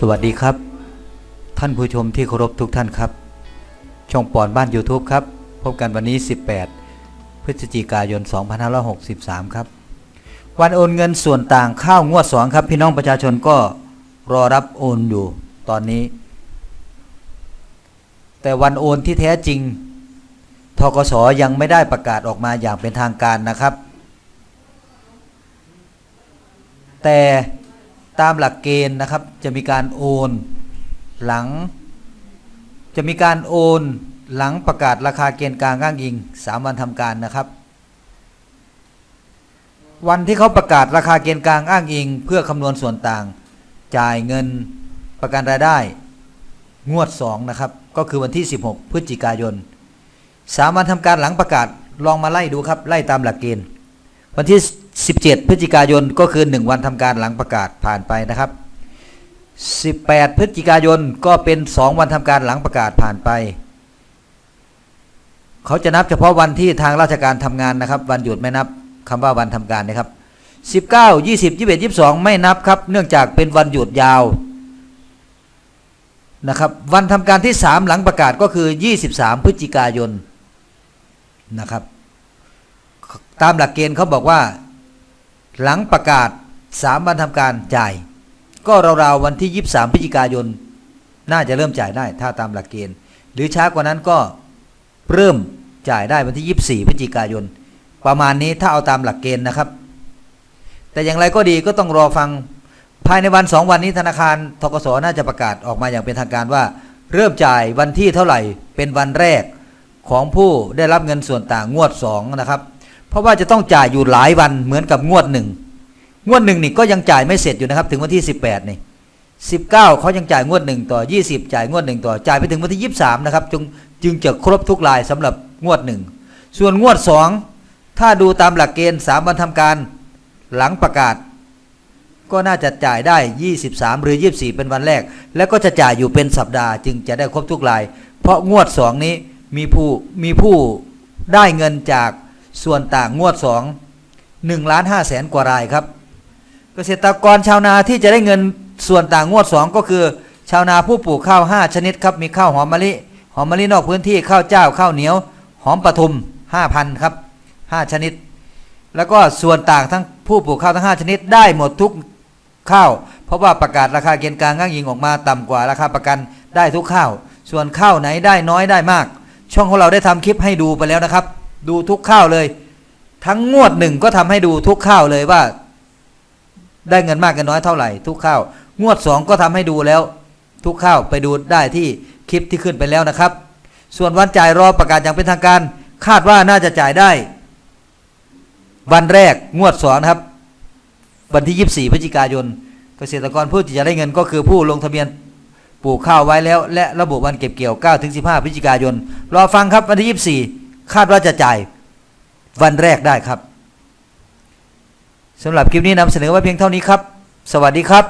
สวัสดีครับ ท่านผู้ชมที่เคารพทุกท่านครับ ช่องปอนบ้าน YouTube ครับ พบกันวันนี้ 18 พฤศจิกายน 2563 ครับ วันโอนเงินส่วนต่างข้าวงวด2ครับ พี่น้องประชาชนก็รอรับโอนอยู่ตอนนี้ แต่วันโอนที่แท้จริงทกสยังไม่ได้ประกาศออกมาอย่างเป็นทางการนะครับ แต่ ตามหลักเกณฑ์นะครับ จะมีการโอนหลัง จะมีการโอนหลังประกาศราคาเกณฑ์กลางอ้างอิง 3 วันทำการนะครับ วันที่เขาประกาศราคาเกณฑ์กลางอ้างอิง เพื่อคำนวณส่วนต่าง จ่ายเงินประกันรายได้งวด 2 นะครับ ก็คือวันที่ 16 พฤศจิกายน สามวันทำการหลังประกาศลองมาไล่ดูครับ ไล่ตามหลักเกณฑ์ วันที่ 17 พฤศจิกายนก็คือ 1 วันทำการหลังประกาศผ่านไปนะครับ 18 พฤศจิกายนก็เป็น 2 วันทำการหลังประกาศผ่านไป เขาจะนับเฉพาะวันที่ทางราชการทำงานนะครับ วันหยุดไม่นับคำว่าวันทำการนะครับ 19 20 21 22 ไม่นับครับ เนื่องจากเป็นวันหยุดยาวนะครับ วันทำการที่ 3 หลังประกาศก็คือ 23 พฤศจิกายนนะครับ ตามหลักเกณฑ์เขาบอกว่า หลังประกาศ3วันทำการจ่าย ก็ราวๆวันที่ 23พฤศจิกายน น่าจะเริ่มจ่ายได้ถ้าตามหลักเกณฑ์ หรือช้ากว่านั้นก็เริ่มจ่ายได้วันที่ 24พฤศจิกายน ประมาณนี้ถ้าเอาตามหลักเกณฑ์นะครับ แต่อย่างไรก็ดีก็ต้องรอฟังภายในวัน 2 วันนี้ธนาคารทกสน่าจะประกาศออกมาอย่างเป็นทางการว่า เริ่มจ่ายวันที่เท่าไหร่เป็นวันแรกของผู้ได้รับเงินส่วนต่างงวด2นะครับ ราะว่าจะต้องจ่ายอยู่หลายวันเหมือนกับงวดหนึ่งงวดหนึ่งนี่ก็ยังจ่ายไม่เสร็จอยู่นะครับ ถึงวันที่ 18นี่19เขายังจ่ายงวดหนึ่งต่อ 20 จ่ายงวดหนึ่งต่อจ่ายไปถึงวันที่ 23 นะครับ จึงจึงจะครบทุกรายสำหรับงวดหนึ่งส่วนงวด 2 ถ้าดูตามหลักเกณฑ์ 3 วันทำการหลังประกาศ ก็น่าจะจ่ายได้ 23 หรือ 24 เป็นวันแรก แล้วก็จะจ่ายอยู่เป็นสัปดาห์ จึงจะได้ครบทุกราย เพราะงวด 2 นี้มีผู้มีผู้ได้เงินจาก ส่วนต่างงวด2 1ล้าน5แสนกว่ารายครับ เกษตรกรชาวนาที่จะได้เงินส่วนต่างงวด2ก็คือ ชาวนาผู้ปลูกข้าว5ชนิดครับมีข้าวหอมมะลิหอมมะลินอกพื้นที่ข้าวเจ้าข้าวเหนียว หอมปทุม5,000ครับ5ชนิด แล้วก็ส่วนต่างทั้งผู้ปลูกข้าวทั้ง5ชนิดได้หมดทุกข้าว เพราะว่าประกาศราคาเกณฑ์กลางง้างยิงออกมาต่ำกว่าราคาประกันได้ทุกข้าว ส่วนข้าวไหนได้น้อยได้มาก ช่องของเราได้ทำคลิปให้ดูไปแล้วนะครับ ดูทุกข้าวเลย ทั้งงวดหนึ่งก็ทำให้ดูทุกข้าวเลยว่า ได้เงินมากกันน้อยเท่าไหร่ ทุกข้าวงวดสองก็ทำให้ดูแล้ว ทุกข้าวไปดูได้ที่คลิปที่ขึ้นไปแล้วนะครับ ส่วนวันจ่ายรอประกาศอย่างเป็นทางการ คาดว่าน่าจะจ่ายได้ วันแรกงวดสองครับ วันที่ 24พฤศจิกายน เกษตรกรผู้ที่จะได้เงินก็คือผู้ลงทะเบียนปลูกข้าวไว้แล้ว และระบุวันเก็บเกี่ยว9ถึง15 พฤศจิกายน รอฟังครับวันที่ 24 คาดว่าจะจ่ายวันแรกได้ครับสำหรับคลิปนี้นำเสนอไว้เพียงเท่านี้ครับ สวัสดีครับ